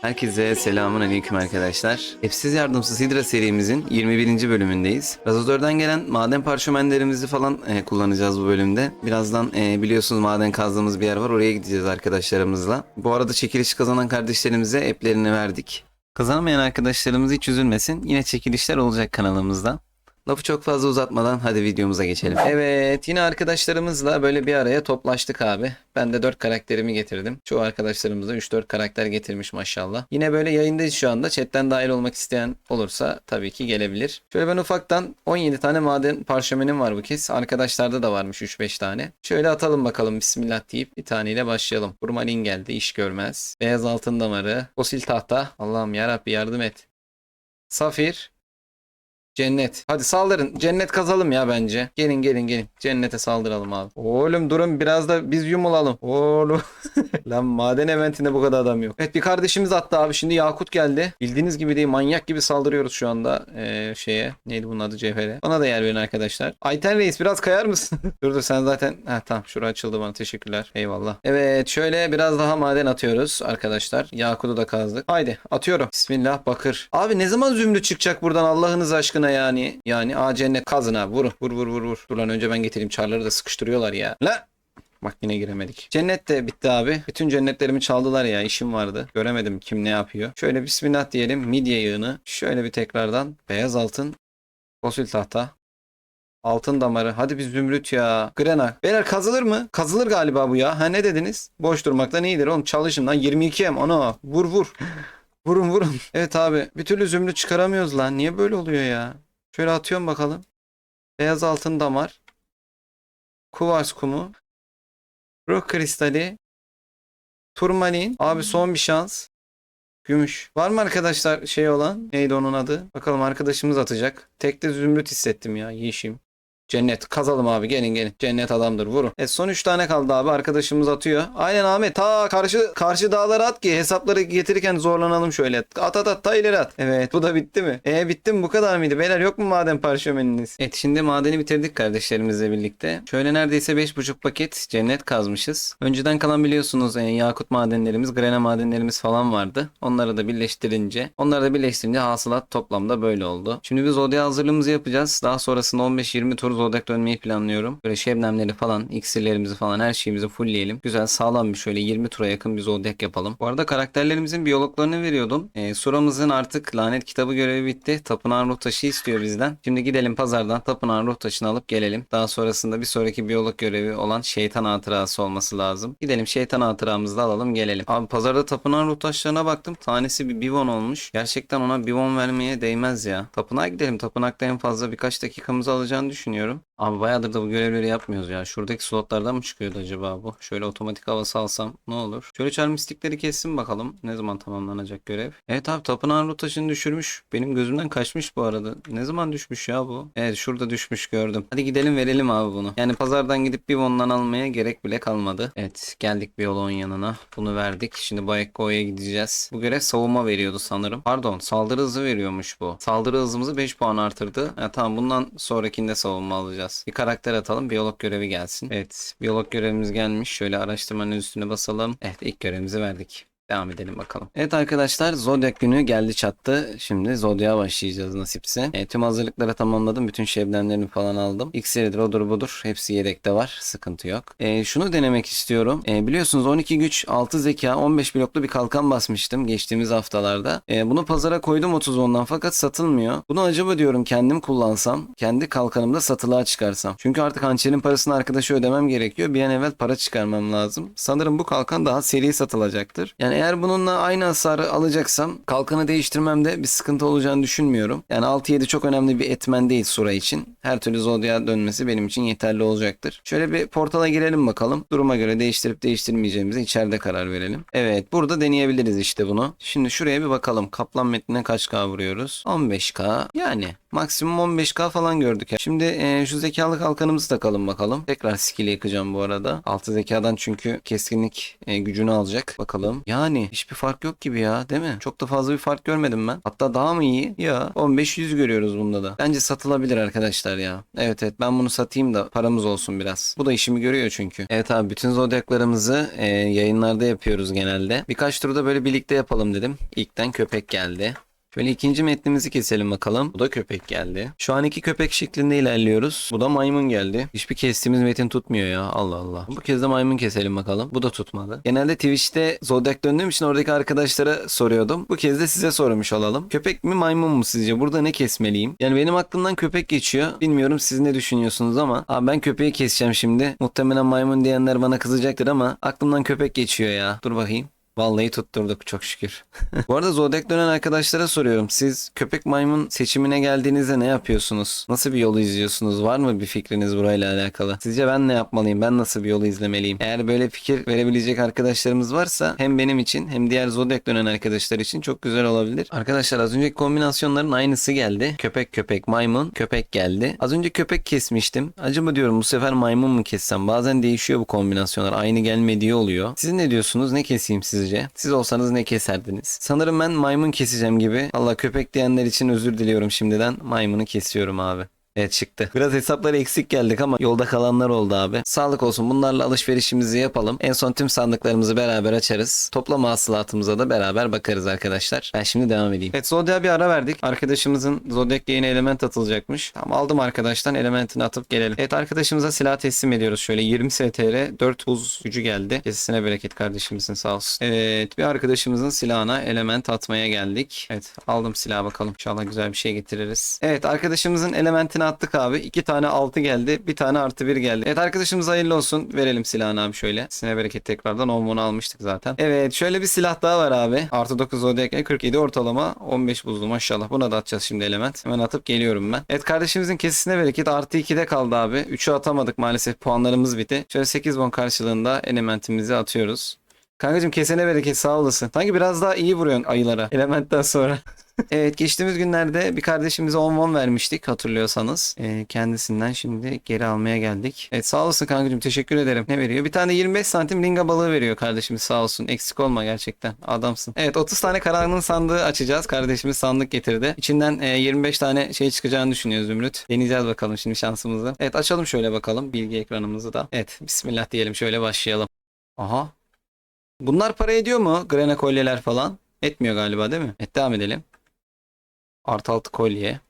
Herkese selamun aleyküm arkadaşlar. Hepsiz Yardımsız Hidra serimizin 21. bölümündeyiz. Razodör'den gelen maden parşömenlerimizi falan e, kullanacağız bu bölümde. Birazdan e, biliyorsunuz maden kazdığımız bir yer var. Oraya gideceğiz arkadaşlarımızla. Bu arada çekiliş kazanan kardeşlerimize app'lerini verdik. Kazanamayan arkadaşlarımız hiç üzülmesin. Yine çekilişler olacak kanalımızda. Lafı çok fazla uzatmadan hadi videomuza geçelim. Evet yine arkadaşlarımızla böyle bir araya toplaştık abi. Ben de 4 karakterimi getirdim. Çoğu arkadaşlarımız da 3-4 karakter getirmiş maşallah. Yine böyle yayındayız şu anda. Chatten dahil olmak isteyen olursa tabii ki gelebilir. Şöyle ben ufaktan 17 tane maden parşömenim var bu kez. Arkadaşlarda da varmış 3-5 tane. Şöyle atalım bakalım bismillah deyip bir taneyle başlayalım. Burmalin geldi iş görmez. Beyaz altın damarı. Fosil tahta. Allah'ım yarabbi yardım et. Safir. Cennet. Hadi saldırın. Cennet kazalım ya bence. Gelin gelin gelin. Cennete saldıralım abi. Oğlum durun biraz da biz yumulalım. Oğlum. Lan maden eventinde bu kadar adam yok. Evet bir kardeşimiz attı abi. Şimdi Yakut geldi. Bildiğiniz gibi değil manyak gibi saldırıyoruz şu anda ee, şeye. Neydi bunun adı Cevher'e. Ona da yer verin arkadaşlar. Ayten Reis biraz kayar mısın? dur dur sen zaten. Ha tamam şura açıldı bana teşekkürler. Eyvallah. Evet şöyle biraz daha maden atıyoruz arkadaşlar. Yakut'u da kazdık. Haydi atıyorum. Bismillah bakır. Abi ne zaman zümrüt çıkacak buradan Allah'ınız aşkına yani. Yani a cennet kazın abi. Vurun vur vur vur vur. Dur lan önce ben getireyim. Çarları da sıkıştırıyorlar ya. La Bak yine giremedik. Cennet de bitti abi. Bütün cennetlerimi çaldılar ya. işim vardı. Göremedim kim ne yapıyor. Şöyle bismillah diyelim. Midye yığını. Şöyle bir tekrardan. Beyaz altın. Fosil tahta. Altın damarı. Hadi bir zümrüt ya. Grena. Beyler kazılır mı? Kazılır galiba bu ya. Ha ne dediniz? Boş durmaktan iyidir oğlum. Çalışın lan. 22 em. Ana. Vur vur. Vurun vurun. Evet abi. Bir türlü zümrüt çıkaramıyoruz lan. Niye böyle oluyor ya? Şöyle atıyorum bakalım. Beyaz altın damar. Kuvars kumu. Ruh kristali. Turmalin. Abi son bir şans. Gümüş. Var mı arkadaşlar şey olan? Neydi onun adı? Bakalım arkadaşımız atacak. Tekte zümrüt hissettim ya. Yeşim. Cennet. Kazalım abi. Gelin gelin. Cennet adamdır. Vurun. Evet son 3 tane kaldı abi. Arkadaşımız atıyor. Aynen Ahmet. Ta karşı karşı dağlara at ki hesapları getirirken zorlanalım şöyle. At at at. Ta ileri at. Evet. Bu da bitti mi? E bitti mi? Bu kadar mıydı? Beyler yok mu maden parşömeniniz? Evet şimdi madeni bitirdik kardeşlerimizle birlikte. Şöyle neredeyse 5,5 paket cennet kazmışız. Önceden kalan biliyorsunuz e, yakut madenlerimiz, grena madenlerimiz falan vardı. Onları da birleştirince, onları da birleştirince hasılat toplamda böyle oldu. Şimdi biz zodya hazırlığımızı yapacağız. Daha sonrasında 15-20 tur zodyak dönmeyi planlıyorum. Böyle şebnemleri falan, iksirlerimizi falan her şeyimizi fullleyelim. Güzel sağlam bir şöyle 20 tura yakın bir zodyak yapalım. Bu arada karakterlerimizin biyologlarını veriyordum. E, Suramızın artık lanet kitabı görevi bitti. Tapınağın ruh taşı istiyor bizden. Şimdi gidelim pazardan tapınağın ruh taşını alıp gelelim. Daha sonrasında bir sonraki biyolog görevi olan şeytan hatırası olması lazım. Gidelim şeytan hatıramızı da alalım gelelim. Abi pazarda tapınağın ruh taşlarına baktım. Tanesi bir bivon olmuş. Gerçekten ona bivon vermeye değmez ya. Tapınağa gidelim. Tapınakta en fazla birkaç dakikamızı alacağını düşünüyorum. Abi bayağıdır da bu görevleri yapmıyoruz ya. Şuradaki slotlardan mı çıkıyordu acaba bu? Şöyle otomatik havası alsam ne olur? Şöyle çar mistikleri kessin bakalım. Ne zaman tamamlanacak görev? Evet abi tapınağın ruh taşını düşürmüş. Benim gözümden kaçmış bu arada. Ne zaman düşmüş ya bu? Evet şurada düşmüş gördüm. Hadi gidelim verelim abi bunu. Yani pazardan gidip bir ondan almaya gerek bile kalmadı. Evet geldik bir yolun yanına. Bunu verdik. Şimdi Bayekko'ya gideceğiz. Bu görev savunma veriyordu sanırım. Pardon saldırı hızı veriyormuş bu. Saldırı hızımızı 5 puan artırdı. Ya, tamam bundan sonrakinde savunma alacağız. Bir karakter atalım. Biyolog görevi gelsin. Evet biyolog görevimiz gelmiş. Şöyle araştırmanın üstüne basalım. Evet ilk görevimizi verdik. Devam edelim bakalım. Evet arkadaşlar Zodyak günü geldi çattı. Şimdi Zodyak'a başlayacağız nasipse. E, tüm hazırlıkları tamamladım. Bütün şebnemlerimi falan aldım. İksiridir odur budur. Hepsi yedekte var. Sıkıntı yok. E, şunu denemek istiyorum. E, biliyorsunuz 12 güç 6 zeka 15 bloklu bir kalkan basmıştım geçtiğimiz haftalarda. E, bunu pazara koydum 30 ondan fakat satılmıyor. Bunu acaba diyorum kendim kullansam. Kendi kalkanımda satılığa çıkarsam. Çünkü artık hançerin parasını arkadaşa ödemem gerekiyor. Bir an evvel para çıkarmam lazım. Sanırım bu kalkan daha seri satılacaktır. Yani eğer bununla aynı hasarı alacaksam kalkanı değiştirmemde bir sıkıntı olacağını düşünmüyorum. Yani 6-7 çok önemli bir etmen değil Sura için. Her türlü Zodiac'a dönmesi benim için yeterli olacaktır. Şöyle bir portala girelim bakalım. Duruma göre değiştirip değiştirmeyeceğimize içeride karar verelim. Evet burada deneyebiliriz işte bunu. Şimdi şuraya bir bakalım. Kaplan metnine kaç K vuruyoruz? 15K. Yani maksimum 15K falan gördük. ya. Şimdi e, şu zekalı kalkanımızı takalım bakalım. Tekrar skill'i yakacağım bu arada. 6 zekadan çünkü keskinlik e, gücünü alacak. Bakalım. Yani Yani hiçbir fark yok gibi ya değil mi? Çok da fazla bir fark görmedim ben. Hatta daha mı iyi? Ya 15-100 görüyoruz bunda da. Bence satılabilir arkadaşlar ya. Evet evet ben bunu satayım da paramız olsun biraz. Bu da işimi görüyor çünkü. Evet abi bütün zodyaklarımızı e, yayınlarda yapıyoruz genelde. Birkaç turda böyle birlikte yapalım dedim. İlkten köpek geldi. Şöyle ikinci metnimizi keselim bakalım. Bu da köpek geldi. Şu an iki köpek şeklinde ilerliyoruz. Bu da maymun geldi. Hiçbir kestiğimiz metin tutmuyor ya. Allah Allah. Bu kez de maymun keselim bakalım. Bu da tutmadı. Genelde Twitch'te Zodiac döndüğüm için oradaki arkadaşlara soruyordum. Bu kez de size sormuş olalım. Köpek mi maymun mu sizce? Burada ne kesmeliyim? Yani benim aklımdan köpek geçiyor. Bilmiyorum siz ne düşünüyorsunuz ama. Abi ben köpeği keseceğim şimdi. Muhtemelen maymun diyenler bana kızacaktır ama aklımdan köpek geçiyor ya. Dur bakayım. Vallahi tutturduk çok şükür. Bu arada Zodiac dönen arkadaşlara soruyorum. Siz köpek maymun seçimine geldiğinizde ne yapıyorsunuz? Nasıl bir yolu izliyorsunuz? Var mı bir fikriniz burayla alakalı? Sizce ben ne yapmalıyım? Ben nasıl bir yolu izlemeliyim? Eğer böyle fikir verebilecek arkadaşlarımız varsa hem benim için hem diğer Zodiac dönen arkadaşlar için çok güzel olabilir. Arkadaşlar az önceki kombinasyonların aynısı geldi. Köpek köpek maymun köpek geldi. Az önce köpek kesmiştim. Acaba diyorum bu sefer maymun mu kessem? Bazen değişiyor bu kombinasyonlar. Aynı gelmediği oluyor. Siz ne diyorsunuz? Ne keseyim sizce? Siz olsanız ne keserdiniz? Sanırım ben maymun keseceğim gibi. Allah köpek diyenler için özür diliyorum şimdiden. Maymunu kesiyorum abi. Evet çıktı. Biraz hesapları eksik geldik ama yolda kalanlar oldu abi. Sağlık olsun bunlarla alışverişimizi yapalım. En son tüm sandıklarımızı beraber açarız. Toplam hasılatımıza da beraber bakarız arkadaşlar. Ben şimdi devam edeyim. Evet Zodiac'a bir ara verdik. Arkadaşımızın Zodiac'e yeni element atılacakmış. Tamam aldım arkadaştan elementini atıp gelelim. Evet arkadaşımıza silah teslim ediyoruz. Şöyle 20 STR 4 buz gücü geldi. Kesesine bereket kardeşimizin sağ olsun. Evet bir arkadaşımızın silahına element atmaya geldik. Evet aldım silahı bakalım. İnşallah güzel bir şey getiririz. Evet arkadaşımızın elementini attık abi. İki tane 6 geldi. Bir tane artı 1 geldi. Evet arkadaşımız hayırlı olsun. Verelim silahını abi şöyle. Sine bereket tekrardan 10 bunu almıştık zaten. Evet şöyle bir silah daha var abi. Artı 9 Zodiac 47 ortalama 15 buzlu maşallah. Buna da atacağız şimdi element. Hemen atıp geliyorum ben. Evet kardeşimizin kesisine bereket artı 2'de kaldı abi. 3'ü atamadık maalesef puanlarımız bitti. Şöyle 8 bon karşılığında elementimizi atıyoruz. Kankacığım kesene bereket sağ olasın. Sanki biraz daha iyi vuruyorsun ayılara. Elementten sonra. evet geçtiğimiz günlerde bir kardeşimize 10 won vermiştik hatırlıyorsanız. Ee, kendisinden şimdi geri almaya geldik. Evet sağ olasın kankacığım teşekkür ederim. Ne veriyor? Bir tane 25 santim linga balığı veriyor kardeşimiz sağ olsun. Eksik olma gerçekten adamsın. Evet 30 tane karanlığın sandığı açacağız. Kardeşimiz sandık getirdi. İçinden e, 25 tane şey çıkacağını düşünüyoruz Zümrüt. Deneyeceğiz bakalım şimdi şansımızı. Evet açalım şöyle bakalım bilgi ekranımızı da. Evet bismillah diyelim şöyle başlayalım. Aha Bunlar para ediyor mu? Grena kolyeler falan. Etmiyor galiba değil mi? Evet devam edelim. Artı altı kolye.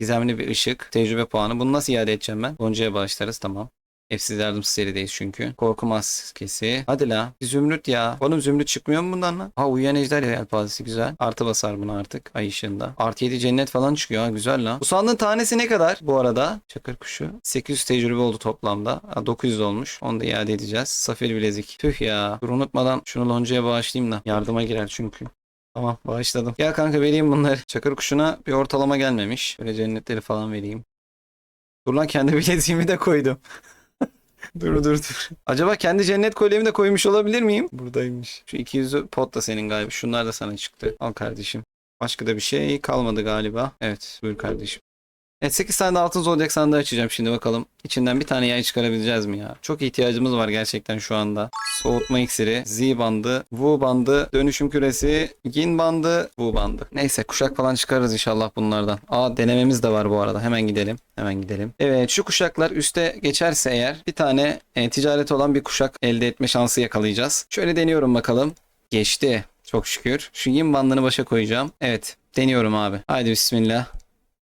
Gizemli bir ışık. Tecrübe puanı. Bunu nasıl iade edeceğim ben? Gonca'ya bağışlarız tamam. Efsiz yardımcı serideyiz çünkü. Korku maskesi. Hadi la. Zümrüt ya. Oğlum zümrüt çıkmıyor mu bundan lan? Ha uyuyan ejder yelpazesi güzel. Artı basar bunu artık. Ay ışığında. Artı 7 cennet falan çıkıyor ha güzel la. Bu sandığın tanesi ne kadar bu arada? Çakır kuşu. 800 tecrübe oldu toplamda. Ha, 900 olmuş. Onu da iade edeceğiz. Safir bilezik. Tüh ya. Dur unutmadan şunu loncaya bağışlayayım da. Yardıma girer çünkü. Tamam bağışladım. Gel kanka vereyim bunları. Çakır kuşuna bir ortalama gelmemiş. Böyle cennetleri falan vereyim. Dur lan kendi bileziğimi de koydum. dur dur dur. Acaba kendi cennet kolyemi de koymuş olabilir miyim? Buradaymış. Şu 200 pot da senin galiba. Şunlar da sana çıktı. Al kardeşim. Başka da bir şey kalmadı galiba. Evet buyur kardeşim. Evet 8 tane de altın zodiac sandığı açacağım şimdi bakalım. İçinden bir tane yay çıkarabileceğiz mi ya? Çok ihtiyacımız var gerçekten şu anda. Soğutma iksiri, Z bandı, Wu bandı, dönüşüm küresi, Yin bandı, Wu bandı. Neyse kuşak falan çıkarırız inşallah bunlardan. Aa denememiz de var bu arada. Hemen gidelim. Hemen gidelim. Evet şu kuşaklar üste geçerse eğer bir tane e, ticaret olan bir kuşak elde etme şansı yakalayacağız. Şöyle deniyorum bakalım. Geçti. Çok şükür. Şu yin bandını başa koyacağım. Evet. Deniyorum abi. Haydi bismillah.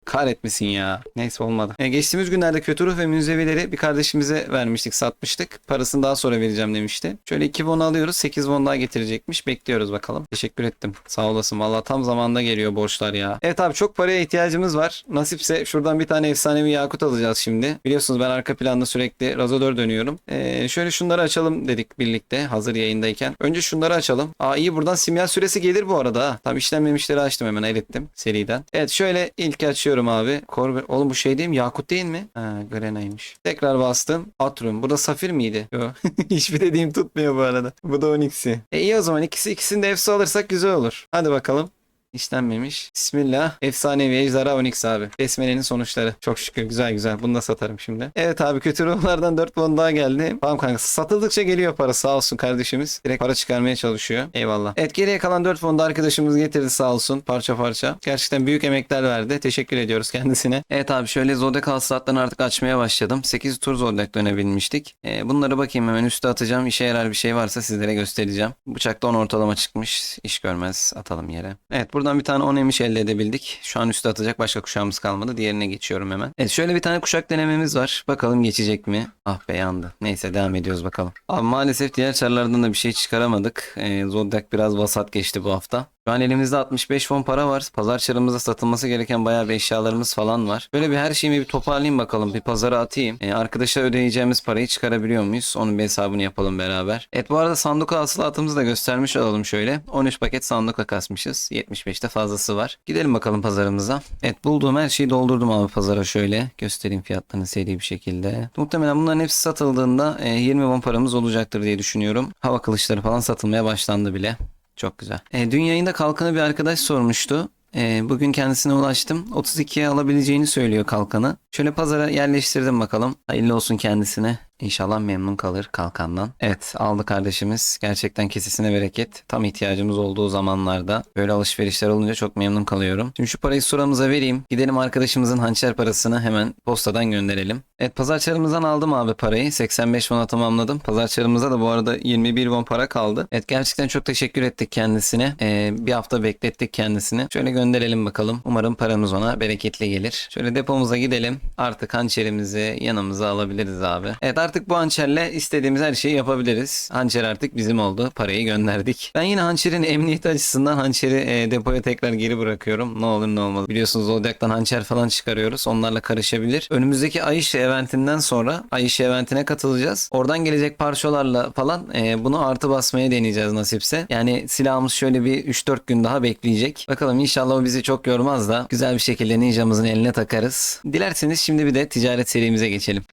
Kahretmesin ya. Neyse olmadı. E, geçtiğimiz günlerde kötü ruh ve münzevileri bir kardeşimize vermiştik, satmıştık. Parasını daha sonra vereceğim demişti. Şöyle 2 won alıyoruz. 8 won daha getirecekmiş. Bekliyoruz bakalım. Teşekkür ettim. Sağ olasın. Valla tam zamanda geliyor borçlar ya. Evet abi çok paraya ihtiyacımız var. Nasipse şuradan bir tane efsanevi yakut alacağız şimdi. Biliyorsunuz ben arka planda sürekli razodör dönüyorum. E, şöyle şunları açalım dedik birlikte hazır yayındayken. Önce şunları açalım. Aa iyi buradan simya süresi gelir bu arada. Tam işlenmemişleri açtım hemen erittim seriden. Evet şöyle ilk açıyorum abi. Korbe... Oğlum bu şey değil mi? Yakut değil mi? Ha Grena'ymış. Tekrar bastım. Atrium. Bu da safir miydi? Yok. Hiçbir dediğim tutmuyor bu arada. Bu da Onyx'i. E iyi o zaman ikisi ikisini de efsi alırsak güzel olur. Hadi bakalım. İşlenmemiş. Bismillah. Efsanevi Ejderha Onyx abi. Besmele'nin sonuçları. Çok şükür güzel güzel. Bunu da satarım şimdi. Evet abi kötü ruhlardan 4 bon daha geldi. Tamam kanka satıldıkça geliyor para sağ olsun kardeşimiz. Direkt para çıkarmaya çalışıyor. Eyvallah. Evet geriye kalan 4 fonu da arkadaşımız getirdi sağ olsun parça parça. Gerçekten büyük emekler verdi. Teşekkür ediyoruz kendisine. Evet abi şöyle Zodiac hasılatlarını artık açmaya başladım. 8 tur Zodiac dönebilmiştik. Ee, bunları bakayım hemen üste atacağım. İşe yarar bir şey varsa sizlere göstereceğim. Bıçakta 10 ortalama çıkmış. İş görmez. Atalım yere. Evet buradan bir tane 10 emiş elde edebildik. Şu an üste atacak başka kuşağımız kalmadı. Diğerine geçiyorum hemen. Evet şöyle bir tane kuşak denememiz var. Bakalım geçecek mi? Ah be yandı. Neyse devam ediyoruz bakalım. Abi maalesef diğer çarlardan da bir şey çıkaramadık. Ee, Zodiac biraz vasat geçti bu hafta. Şu an elimizde 65 fon para var. Pazar çarımızda satılması gereken bayağı bir eşyalarımız falan var. Böyle bir her şeyimi bir toparlayayım bakalım. Bir pazara atayım. Ee, arkadaşa ödeyeceğimiz parayı çıkarabiliyor muyuz? Onun bir hesabını yapalım beraber. Evet bu arada sanduka hasılatımızı da göstermiş olalım şöyle. 13 paket sanduka kasmışız. 75'te fazlası var. Gidelim bakalım pazarımıza. Evet bulduğum her şeyi doldurdum abi pazara şöyle. Göstereyim fiyatlarını seri bir şekilde. Muhtemelen bunların hepsi satıldığında e, 20 won paramız olacaktır diye düşünüyorum. Hava kılıçları falan satılmaya başlandı bile. Çok güzel. E, dün yayında kalkanı bir arkadaş sormuştu. E, bugün kendisine ulaştım. 32'ye alabileceğini söylüyor kalkanı. Şöyle pazara yerleştirdim bakalım. Hayırlı olsun kendisine. İnşallah memnun kalır kalkandan. Evet aldı kardeşimiz. Gerçekten kesesine bereket. Tam ihtiyacımız olduğu zamanlarda böyle alışverişler olunca çok memnun kalıyorum. Şimdi şu parayı suramıza vereyim. Gidelim arkadaşımızın hançer parasını hemen postadan gönderelim. Evet pazarçarımızdan aldım abi parayı. 85 won'a tamamladım. Pazarçarımıza da bu arada 21 won para kaldı. Evet gerçekten çok teşekkür ettik kendisine. Ee, bir hafta beklettik kendisini. Şöyle gönderelim bakalım. Umarım paramız ona bereketli gelir. Şöyle depomuza gidelim. Artık hançerimizi yanımıza alabiliriz abi. Evet artık bu hançerle istediğimiz her şeyi yapabiliriz. Hançer artık bizim oldu. Parayı gönderdik. Ben yine hançerin emniyet açısından hançeri e, depoya tekrar geri bırakıyorum. Ne olur ne olmaz. Biliyorsunuz Zodiac'tan hançer falan çıkarıyoruz. Onlarla karışabilir. Önümüzdeki ay işi eventinden sonra ay işi eventine katılacağız. Oradan gelecek parçalarla falan e, bunu artı basmaya deneyeceğiz nasipse. Yani silahımız şöyle bir 3-4 gün daha bekleyecek. Bakalım inşallah o bizi çok yormaz da güzel bir şekilde ninjamızın eline takarız. Dilerseniz şimdi bir de ticaret serimize geçelim.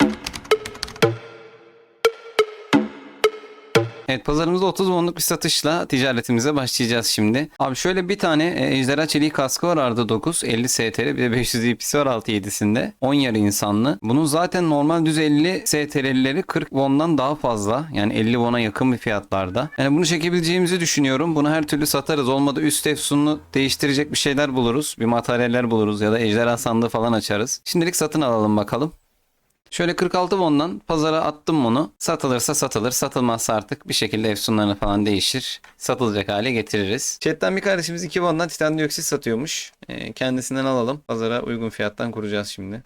Evet pazarımızda 30 wonluk bir satışla ticaretimize başlayacağız şimdi. Abi şöyle bir tane e, ejderha çeliği kaskı var Arda 9 50 STR bir de 500 EP'si var 6-7'sinde. 10 yarı insanlı. Bunun zaten normal düz 50 STR'lileri 40 won'dan daha fazla. Yani 50 won'a yakın bir fiyatlarda. Yani bunu çekebileceğimizi düşünüyorum. Bunu her türlü satarız. Olmadı üst efsununu değiştirecek bir şeyler buluruz. Bir materyaller buluruz ya da ejderha sandığı falan açarız. Şimdilik satın alalım bakalım. Şöyle 46 won'dan pazara attım bunu. Satılırsa satılır. Satılmazsa artık bir şekilde efsunlarını falan değişir. Satılacak hale getiririz. Chat'ten bir kardeşimiz 2 won'dan titan dioksit satıyormuş. Ee, kendisinden alalım. Pazara uygun fiyattan kuracağız şimdi.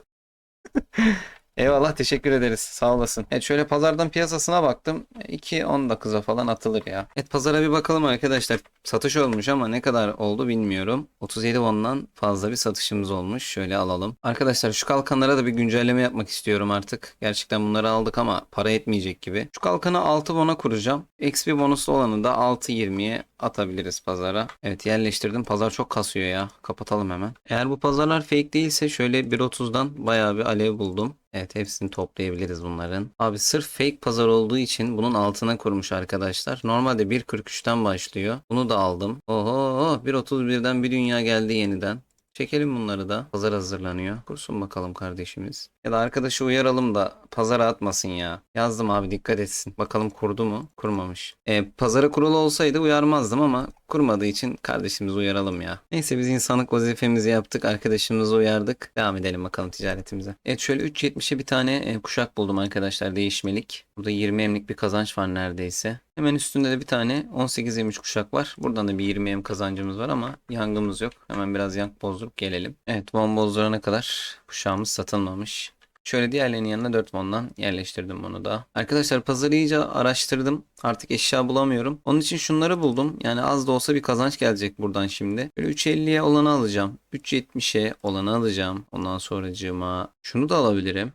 Eyvallah teşekkür ederiz. Sağ olasın. Evet şöyle pazardan piyasasına baktım. 2.19'a falan atılır ya. Evet pazara bir bakalım arkadaşlar. Satış olmuş ama ne kadar oldu bilmiyorum. 37 won'dan fazla bir satışımız olmuş. Şöyle alalım. Arkadaşlar şu kalkanlara da bir güncelleme yapmak istiyorum artık. Gerçekten bunları aldık ama para etmeyecek gibi. Şu kalkanı 6 won'a kuracağım. XP bonuslu olanı da 6.20'ye atabiliriz pazara. Evet yerleştirdim. Pazar çok kasıyor ya. Kapatalım hemen. Eğer bu pazarlar fake değilse şöyle 1.30'dan bayağı bir alev buldum. Evet hepsini toplayabiliriz bunların. Abi sırf fake pazar olduğu için bunun altına kurmuş arkadaşlar. Normalde 1.43'ten başlıyor. Bunu da aldım. Oho 1.31'den bir dünya geldi yeniden. Çekelim bunları da. Pazar hazırlanıyor. Kursun bakalım kardeşimiz. Ya da arkadaşı uyaralım da pazara atmasın ya. Yazdım abi dikkat etsin. Bakalım kurdu mu? Kurmamış. E, pazara kurulu olsaydı uyarmazdım ama kurmadığı için kardeşimizi uyaralım ya. Neyse biz insanlık vazifemizi yaptık. Arkadaşımızı uyardık. Devam edelim bakalım ticaretimize. Evet şöyle 3.70'e bir tane e, kuşak buldum arkadaşlar değişmelik. Burada 20 emlik bir kazanç var neredeyse. Hemen üstünde de bir tane 18 emiş kuşak var. Buradan da bir 20 em kazancımız var ama yangımız yok. Hemen biraz yank bozdurup gelelim. Evet bon bozdurana kadar kuşağımız satılmamış. Şöyle diğerlerinin yanına 4 won'dan yerleştirdim bunu da. Arkadaşlar pazarı iyice araştırdım. Artık eşya bulamıyorum. Onun için şunları buldum. Yani az da olsa bir kazanç gelecek buradan şimdi. Böyle 3.50'ye olanı alacağım. 3.70'e olanı alacağım. Ondan sonracığıma şunu da alabilirim.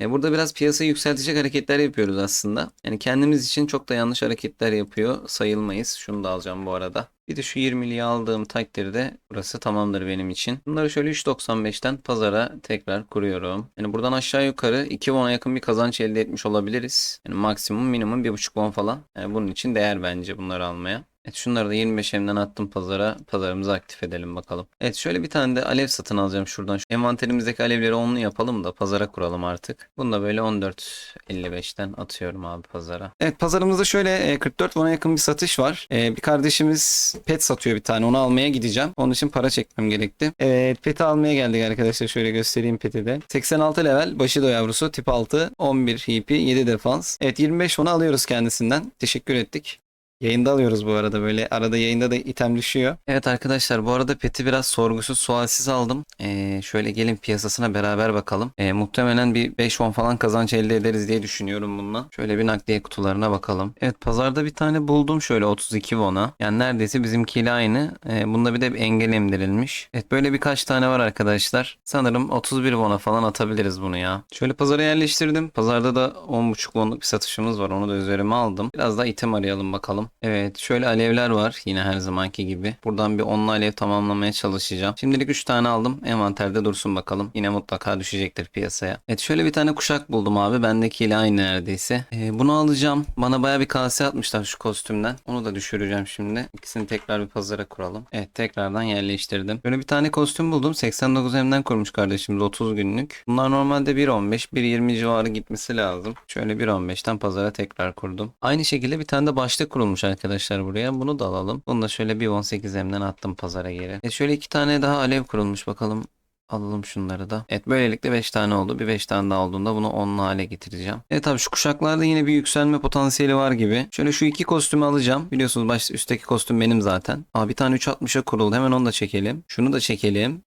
E burada biraz piyasayı yükseltecek hareketler yapıyoruz aslında. Yani kendimiz için çok da yanlış hareketler yapıyor sayılmayız. Şunu da alacağım bu arada. Bir de şu 20'liği aldığım takdirde burası tamamdır benim için. Bunları şöyle 3.95'ten pazara tekrar kuruyorum. Yani buradan aşağı yukarı 2 won'a yakın bir kazanç elde etmiş olabiliriz. Yani maksimum minimum 1.5 won falan. Yani bunun için değer bence bunları almaya. Evet şunları da 25 emden attım pazara. Pazarımızı aktif edelim bakalım. Evet şöyle bir tane de alev satın alacağım şuradan. Şu envanterimizdeki alevleri onlu yapalım da pazara kuralım artık. Bunu da böyle 14.55'ten atıyorum abi pazara. Evet pazarımızda şöyle e, 44 won'a yakın bir satış var. E, bir kardeşimiz pet satıyor bir tane. Onu almaya gideceğim. Onun için para çekmem gerekti. Evet peti almaya geldik arkadaşlar. Şöyle göstereyim peti de. 86 level Bushido yavrusu tip 6 11 HP 7 defans. Evet 25 won'a alıyoruz kendisinden. Teşekkür ettik. Yayında alıyoruz bu arada böyle arada yayında da item düşüyor. Evet arkadaşlar bu arada peti biraz sorgusuz sualsiz aldım. Ee, şöyle gelin piyasasına beraber bakalım. Ee, muhtemelen bir 5-10 falan kazanç elde ederiz diye düşünüyorum bununla. Şöyle bir nakliye kutularına bakalım. Evet pazarda bir tane buldum şöyle 32 won'a. Yani neredeyse bizimkiyle aynı. Ee, bunda bir de bir engel emdirilmiş. Evet böyle birkaç tane var arkadaşlar. Sanırım 31 won'a falan atabiliriz bunu ya. Şöyle pazara yerleştirdim. Pazarda da 10.5 won'luk bir satışımız var. Onu da üzerime aldım. Biraz daha item arayalım bakalım. Evet şöyle alevler var yine her zamanki gibi. Buradan bir onlu alev tamamlamaya çalışacağım. Şimdilik 3 tane aldım. Envanterde dursun bakalım. Yine mutlaka düşecektir piyasaya. Evet şöyle bir tane kuşak buldum abi. Bendekiyle aynı neredeyse. Ee, bunu alacağım. Bana baya bir kase atmışlar şu kostümden. Onu da düşüreceğim şimdi. İkisini tekrar bir pazara kuralım. Evet tekrardan yerleştirdim. Böyle bir tane kostüm buldum. 89 emden kurmuş kardeşimiz 30 günlük. Bunlar normalde 1.15 1.20 civarı gitmesi lazım. Şöyle 1.15'ten pazara tekrar kurdum. Aynı şekilde bir tane de başlık kurulmuş arkadaşlar buraya. Bunu da alalım. Bunu da şöyle 1.18 emden attım pazara geri. E şöyle iki tane daha alev kurulmuş bakalım. Alalım şunları da. Evet böylelikle 5 tane oldu. Bir 5 tane daha olduğunda bunu 10'lu hale getireceğim. Evet abi şu kuşaklarda yine bir yükselme potansiyeli var gibi. Şöyle şu iki kostümü alacağım. Biliyorsunuz baş üstteki kostüm benim zaten. Aa bir tane 3.60'a kuruldu. Hemen onu da çekelim. Şunu da çekelim.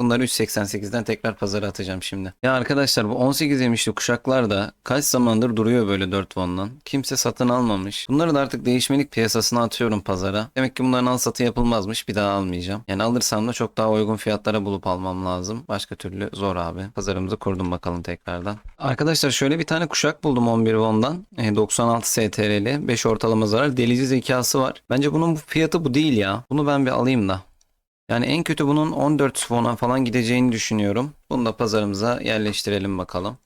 Bunları 3.88'den tekrar pazara atacağım şimdi. Ya arkadaşlar bu 18 yemişli kuşaklar da kaç zamandır duruyor böyle 4 won'dan. Kimse satın almamış. Bunları da artık değişmelik piyasasına atıyorum pazara. Demek ki bunların al satı yapılmazmış. Bir daha almayacağım. Yani alırsam da çok daha uygun fiyatlara bulup almam lazım. Başka türlü zor abi. Pazarımızı kurdum bakalım tekrardan. Arkadaşlar şöyle bir tane kuşak buldum 11 won'dan. E, 96 STR'li. 5 ortalama zarar. Delici zekası var. Bence bunun fiyatı bu değil ya. Bunu ben bir alayım da. Yani en kötü bunun 14 won'a falan gideceğini düşünüyorum. Bunu da pazarımıza yerleştirelim bakalım.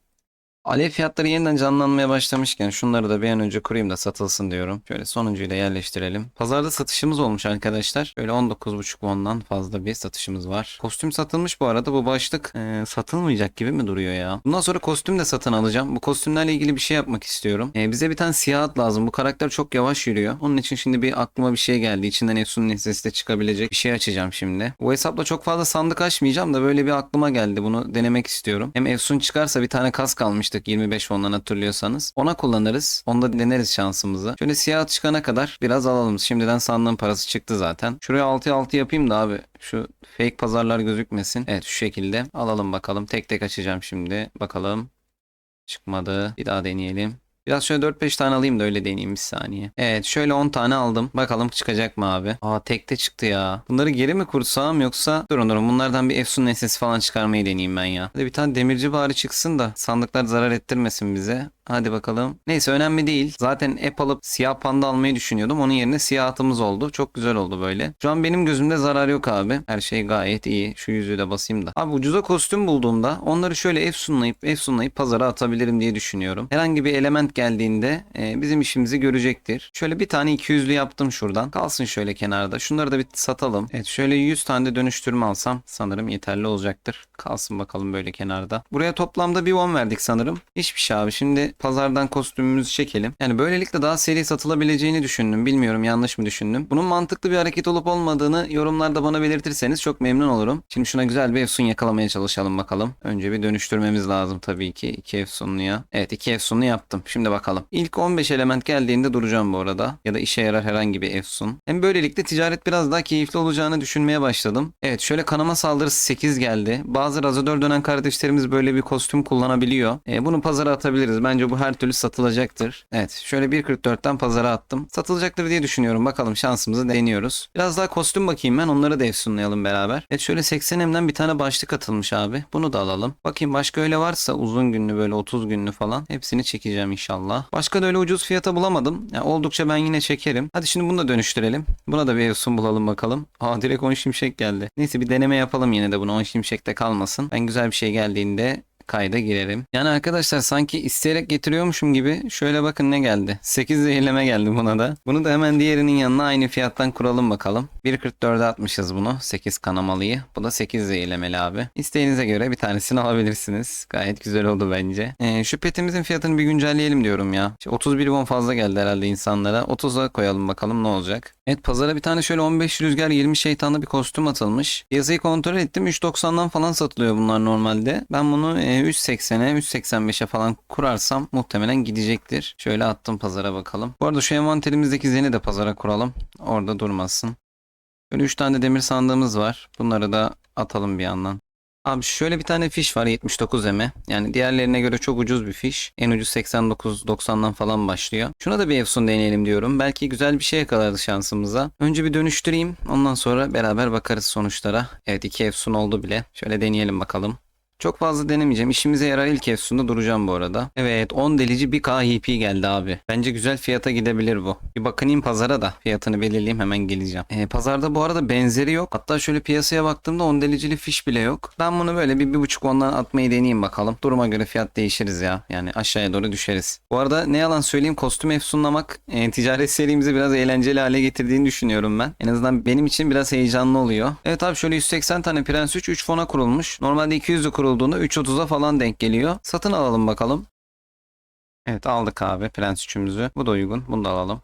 Alev fiyatları yeniden canlanmaya başlamışken şunları da bir an önce kurayım da satılsın diyorum. Şöyle sonuncuyu da yerleştirelim. Pazarda satışımız olmuş arkadaşlar. Böyle 19.5 won'dan fazla bir satışımız var. Kostüm satılmış bu arada. Bu başlık e, satılmayacak gibi mi duruyor ya? Bundan sonra kostüm de satın alacağım. Bu kostümlerle ilgili bir şey yapmak istiyorum. E, bize bir tane siyah at lazım. Bu karakter çok yavaş yürüyor. Onun için şimdi bir aklıma bir şey geldi. İçinden Efsun'un sesi de çıkabilecek bir şey açacağım şimdi. Bu hesapla çok fazla sandık açmayacağım da böyle bir aklıma geldi. Bunu denemek istiyorum. Hem Efsun çıkarsa bir tane kas kalmıştı almıştık 25 ondan hatırlıyorsanız. Ona kullanırız. Onda deneriz şansımızı. Şöyle siyah çıkana kadar biraz alalım. Şimdiden sandığın parası çıktı zaten. Şuraya 6'ya 6 yapayım da abi. Şu fake pazarlar gözükmesin. Evet şu şekilde alalım bakalım. Tek tek açacağım şimdi. Bakalım. Çıkmadı. Bir daha deneyelim. Biraz şöyle 4-5 tane alayım da öyle deneyeyim bir saniye. Evet şöyle 10 tane aldım. Bakalım çıkacak mı abi? Aa tekte çıktı ya. Bunları geri mi kursam yoksa durun durun bunlardan bir Efsun nesnesi falan çıkarmayı deneyeyim ben ya. Hadi bir tane demirci bari çıksın da sandıklar zarar ettirmesin bize. Hadi bakalım. Neyse önemli değil. Zaten app alıp siyah panda almayı düşünüyordum. Onun yerine siyah atımız oldu. Çok güzel oldu böyle. Şu an benim gözümde zarar yok abi. Her şey gayet iyi. Şu yüzüğü de basayım da. Abi ucuza kostüm bulduğumda onları şöyle efsunlayıp efsunlayıp pazara atabilirim diye düşünüyorum. Herhangi bir element geldiğinde e, bizim işimizi görecektir. Şöyle bir tane 200'lü yaptım şuradan. Kalsın şöyle kenarda. Şunları da bir satalım. Evet şöyle 100 tane de dönüştürme alsam sanırım yeterli olacaktır. Kalsın bakalım böyle kenarda. Buraya toplamda bir 10 verdik sanırım. Hiçbir şey abi. Şimdi pazardan kostümümüzü çekelim. Yani böylelikle daha seri satılabileceğini düşündüm. Bilmiyorum yanlış mı düşündüm. Bunun mantıklı bir hareket olup olmadığını yorumlarda bana belirtirseniz çok memnun olurum. Şimdi şuna güzel bir efsun yakalamaya çalışalım bakalım. Önce bir dönüştürmemiz lazım tabii ki. 2 efsunluya. Evet 2 efsunlu yaptım. Şimdi bakalım. İlk 15 element geldiğinde duracağım bu arada. Ya da işe yarar herhangi bir efsun. Hem böylelikle ticaret biraz daha keyifli olacağını düşünmeye başladım. Evet şöyle kanama saldırısı 8 geldi. Bazı razodör dönen kardeşlerimiz böyle bir kostüm kullanabiliyor. E, bunu pazara atabiliriz. Bence bu her türlü satılacaktır. Evet şöyle 1.44'ten pazara attım. Satılacaktır diye düşünüyorum. Bakalım şansımızı deniyoruz. Biraz daha kostüm bakayım ben. Onları da efsunlayalım beraber. Evet şöyle 80 emden bir tane başlık atılmış abi. Bunu da alalım. Bakayım başka öyle varsa uzun günlü böyle 30 günlü falan. Hepsini çekeceğim inşallah. Başka da öyle ucuz fiyata bulamadım. Yani oldukça ben yine çekerim. Hadi şimdi bunu da dönüştürelim. Buna da bir efsun bulalım bakalım. Aa direkt 10 şimşek geldi. Neyse bir deneme yapalım yine de bunu 10 şimşekte kalmasın. Ben güzel bir şey geldiğinde kayda girerim. Yani arkadaşlar sanki isteyerek getiriyormuşum gibi şöyle bakın ne geldi. 8 zehirleme geldi buna da. Bunu da hemen diğerinin yanına aynı fiyattan kuralım bakalım. 1.44'e atmışız bunu. 8 kanamalıyı. Bu da 8 zehirlemeli abi. İsteğinize göre bir tanesini alabilirsiniz. Gayet güzel oldu bence. Ee, şu petimizin fiyatını bir güncelleyelim diyorum ya. İşte 31 won fazla geldi herhalde insanlara. 30'a koyalım bakalım ne olacak. Evet pazara bir tane şöyle 15 rüzgar 20 şeytanlı bir kostüm atılmış. Piyasayı kontrol ettim. 3.90'dan falan satılıyor bunlar normalde. Ben bunu e, 3.80'e 3.85'e falan kurarsam muhtemelen gidecektir. Şöyle attım pazara bakalım. Bu arada şu envanterimizdeki zeni de pazara kuralım. Orada durmasın. Böyle 3 tane de demir sandığımız var. Bunları da atalım bir yandan. Abi şöyle bir tane fiş var 79 M. Yani diğerlerine göre çok ucuz bir fiş. En ucuz 89-90'dan falan başlıyor. Şuna da bir Efsun deneyelim diyorum. Belki güzel bir şey yakalarız şansımıza. Önce bir dönüştüreyim. Ondan sonra beraber bakarız sonuçlara. Evet 2 Efsun oldu bile. Şöyle deneyelim bakalım. Çok fazla denemeyeceğim. İşimize yarar ilk Efsun'da duracağım bu arada. Evet 10 delici bir KHP geldi abi. Bence güzel fiyata gidebilir bu. Bir bakınayım pazara da fiyatını belirleyeyim hemen geleceğim. Ee, pazarda bu arada benzeri yok. Hatta şöyle piyasaya baktığımda 10 delicili fiş bile yok. Ben bunu böyle bir, bir buçuk ondan atmayı deneyeyim bakalım. Duruma göre fiyat değişiriz ya. Yani aşağıya doğru düşeriz. Bu arada ne yalan söyleyeyim kostüm efsunlamak e, ticaret serimizi biraz eğlenceli hale getirdiğini düşünüyorum ben. En azından benim için biraz heyecanlı oluyor. Evet abi şöyle 180 tane Prens 3 3 fona kurulmuş. Normalde 200'lü kurulduğunda 3.30'a falan denk geliyor. Satın alalım bakalım. Evet aldık abi Prens 3'ümüzü. Bu da uygun. Bunu da alalım.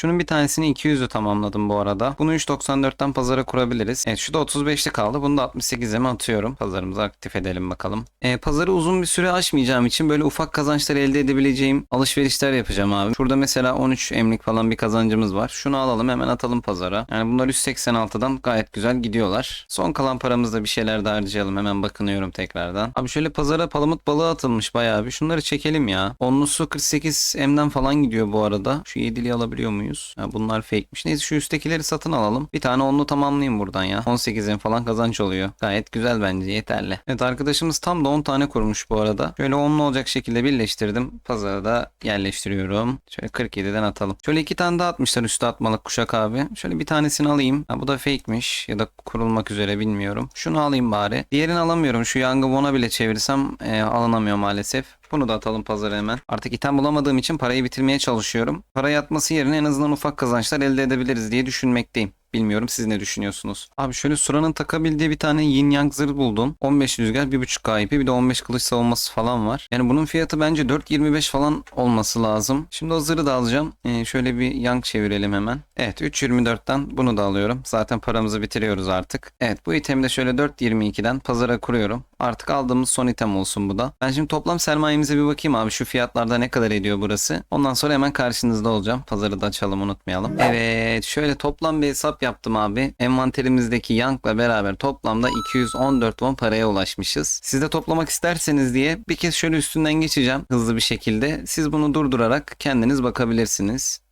Şunun bir tanesini 200'ü tamamladım bu arada. Bunu 3.94'ten pazara kurabiliriz. Evet şu da 35'te kaldı. Bunu da 68'e mi atıyorum? Pazarımızı aktif edelim bakalım. E, pazarı uzun bir süre aşmayacağım için böyle ufak kazançlar elde edebileceğim alışverişler yapacağım abi. Şurada mesela 13 emlik falan bir kazancımız var. Şunu alalım hemen atalım pazara. Yani bunlar 186'dan gayet güzel gidiyorlar. Son kalan paramızda bir şeyler de harcayalım. Hemen bakınıyorum tekrardan. Abi şöyle pazara palamut balığı atılmış bayağı bir. Şunları çekelim ya. Onlusu 48 M'den falan gidiyor bu arada. Şu 7'liği alabiliyor muyuz? Ha, bunlar fake'miş. Neyse şu üsttekileri satın alalım. Bir tane onlu tamamlayayım buradan ya. 18'in falan kazanç oluyor. Gayet güzel bence yeterli. Evet arkadaşımız tam da 10 tane kurmuş bu arada. Şöyle onlu olacak şekilde birleştirdim. Pazara da yerleştiriyorum. Şöyle 47'den atalım. Şöyle iki tane daha atmışlar üstü atmalık kuşak abi. Şöyle bir tanesini alayım. Ha, bu da fake'miş ya da kurulmak üzere bilmiyorum. Şunu alayım bari. Diğerini alamıyorum. Şu Young'ı Won'a bile çevirsem e, alınamıyor maalesef. Bunu da atalım pazara hemen. Artık item bulamadığım için parayı bitirmeye çalışıyorum. Para yatması yerine en azından ufak kazançlar elde edebiliriz diye düşünmekteyim. Bilmiyorum siz ne düşünüyorsunuz? Abi şöyle Sura'nın takabildiği bir tane Yin Yang zırh buldum. 15 rüzgar, 1.5 KP bir de 15 kılıç savunması falan var. Yani bunun fiyatı bence 4.25 falan olması lazım. Şimdi o zırhı da alacağım. Ee, şöyle bir Yang çevirelim hemen. Evet 3.24'ten bunu da alıyorum. Zaten paramızı bitiriyoruz artık. Evet bu itemi de şöyle 4.22'den pazara kuruyorum. Artık aldığımız son item olsun bu da. Ben şimdi toplam sermayemize bir bakayım abi. Şu fiyatlarda ne kadar ediyor burası? Ondan sonra hemen karşınızda olacağım. Pazarı da açalım unutmayalım. Evet şöyle toplam bir hesap yaptım abi. Envanterimizdeki Young'la beraber toplamda 214 won paraya ulaşmışız. Siz de toplamak isterseniz diye bir kez şöyle üstünden geçeceğim hızlı bir şekilde. Siz bunu durdurarak kendiniz bakabilirsiniz.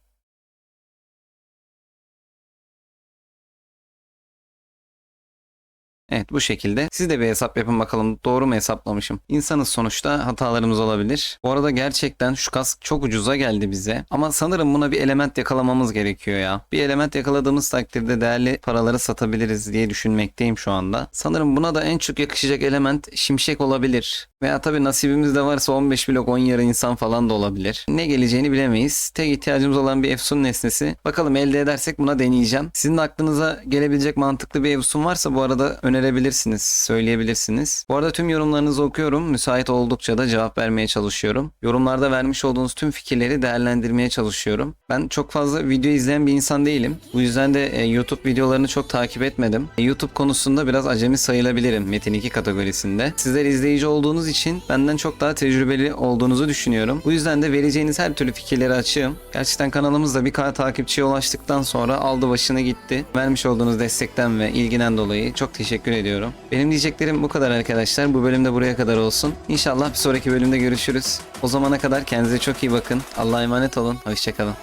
Evet bu şekilde. Siz de bir hesap yapın bakalım doğru mu hesaplamışım. İnsanız sonuçta hatalarımız olabilir. Bu arada gerçekten şu kask çok ucuza geldi bize. Ama sanırım buna bir element yakalamamız gerekiyor ya. Bir element yakaladığımız takdirde değerli paraları satabiliriz diye düşünmekteyim şu anda. Sanırım buna da en çok yakışacak element şimşek olabilir. Veya tabii nasibimiz de varsa 15 blok 10 yarı insan falan da olabilir. Ne geleceğini bilemeyiz. Tek ihtiyacımız olan bir Efsun nesnesi. Bakalım elde edersek buna deneyeceğim. Sizin aklınıza gelebilecek mantıklı bir Efsun varsa bu arada önerebilirsiniz, söyleyebilirsiniz. Bu arada tüm yorumlarınızı okuyorum. Müsait oldukça da cevap vermeye çalışıyorum. Yorumlarda vermiş olduğunuz tüm fikirleri değerlendirmeye çalışıyorum. Ben çok fazla video izleyen bir insan değilim. Bu yüzden de e, YouTube videolarını çok takip etmedim. E, YouTube konusunda biraz acemi sayılabilirim Metin 2 kategorisinde. Sizler izleyici olduğunuz için benden çok daha tecrübeli olduğunuzu düşünüyorum. Bu yüzden de vereceğiniz her türlü fikirleri açığım. Gerçekten kanalımızda bir kadar takipçiye ulaştıktan sonra aldı başını gitti. Vermiş olduğunuz destekten ve ilgiden dolayı çok teşekkür ediyorum. Benim diyeceklerim bu kadar arkadaşlar. Bu bölümde buraya kadar olsun. İnşallah bir sonraki bölümde görüşürüz. O zamana kadar kendinize çok iyi bakın. Allah'a emanet olun. Hoşçakalın.